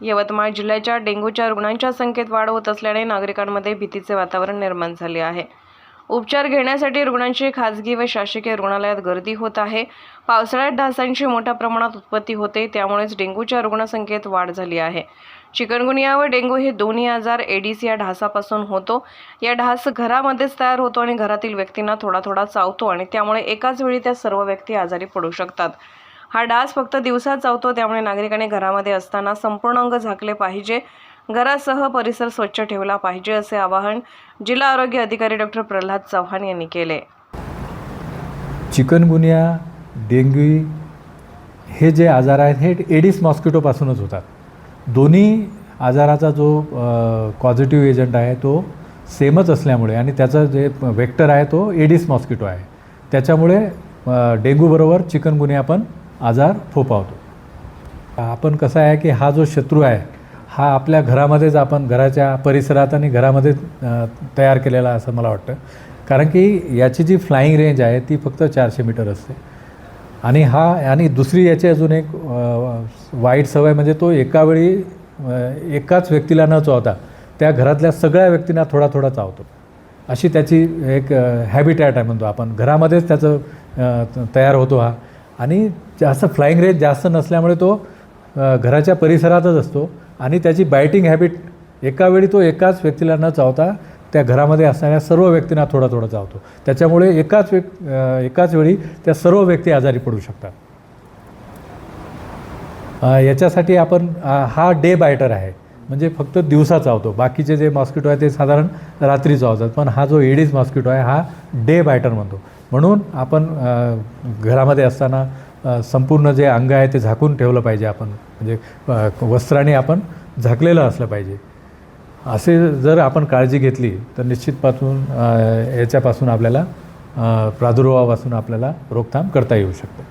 यवतमाळ जिल्ह्याच्या डेंग्यूच्या रुग्णांच्या संख्येत वाढ होत असल्याने नागरिकांमध्ये भीतीचे वातावरण निर्माण झाले आहे. उपचार घेण्यासाठी रुग्णांची खाजगी व शासकीय रुग्णालयात गर्दी होत आहे. पावसाळ्यात डासांची मोठ्या प्रमाणात उत्पत्ती होते त्यामुळेच डेंग्यूच्या रुग्णसंख्येत वाढ झाली आहे. चिकनगुनिया व डेंग्यू हे दोन्ही आजार एडिस या ढासापासून होतो. या ढास घरामध्येच तयार होतो आणि घरातील व्यक्तींना थोडा थोडा चावतो आणि त्यामुळे एकाच वेळी त्या सर्व व्यक्ती आजारी पडू शकतात. हा डास फक्त दिवसात चावतो त्यामुळे नागरिकांनी घरामध्ये असताना संपूर्ण अंग झाकले पाहिजे. घरासह परिसर स्वच्छ ठेवला पाहिजे असे आवाहन जिल्हा आरोग्य अधिकारी डॉक्टर प्रल्हाद चव्हाण यांनी केले. चिकनगुनिया डेंग्यू हे जे आजार आहेत हे एडिस मॉस्किटोपासूनच होतात. दोन्ही आजाराचा जो पॉझिटिव्ह एजंट आहे तो सेमच असल्यामुळे आणि त्याचा जे वेक्टर आहे तो एडिस मॉस्किटो आहे. त्याच्यामुळे डेंग्यूबरोबर चिकनगुनिया पण आजार फोपावतो आपण कसं आहे की हा जो शत्रू आहे हा आपल्या घरामध्येच आपण घराच्या परिसरात आणि घरामध्ये तयार केलेला असं मला वाटतं. कारण की याची जी फ्लाईंग रेंज आहे ती फक्त चारशे मीटर असते. आणि हा आणि दुसरी याची अजून एक वाईट सवय म्हणजे तो एका वेळी एकाच व्यक्तीला न चावता त्या घरातल्या सगळ्या व्यक्तींना थोडा थोडा चावतो. अशी त्याची एक हॅबिटॅट आहे म्हणतो आपण. घरामध्येच त्याचं तयार होतो हा. आणि जास्त फ्लाईंग रेंज जास्त नसल्यामुळे तो घराच्या परिसरातच असतो. आणि त्याची बायटिंग हॅबिट एका वेळी तो एकाच व्यक्तीला न चावता त्या घरामध्ये असणाऱ्या सर्व व्यक्तींना थोडा थोडा चावतो. त्याच्यामुळे एकाच व्यक् एकाच वेळी त्या सर्व व्यक्ती आजारी पडू शकतात. याच्यासाठी आपण हा डे बायटर आहे. म्हणजे फक्त दिवसा चावतो. बाकीचे जे मॉस्किटो आहे ते साधारण रात्री चावतात. पण हा जो एडीज मॉस्किटो आहे हा डे बायटर म्हणतो. म्हणून आपण घरामध्ये असताना संपूर्ण जे अंग आहे ते झाकून ठेवलं पाहिजे आपण. म्हणजे वस्त्राने आपण झाकलेलं असलं पाहिजे. असे जर आपण काळजी घेतली तर निश्चितपासून याच्यापासून आपल्याला प्रादुर्भावापासून आपल्याला रोकथाम करता येऊ शकते.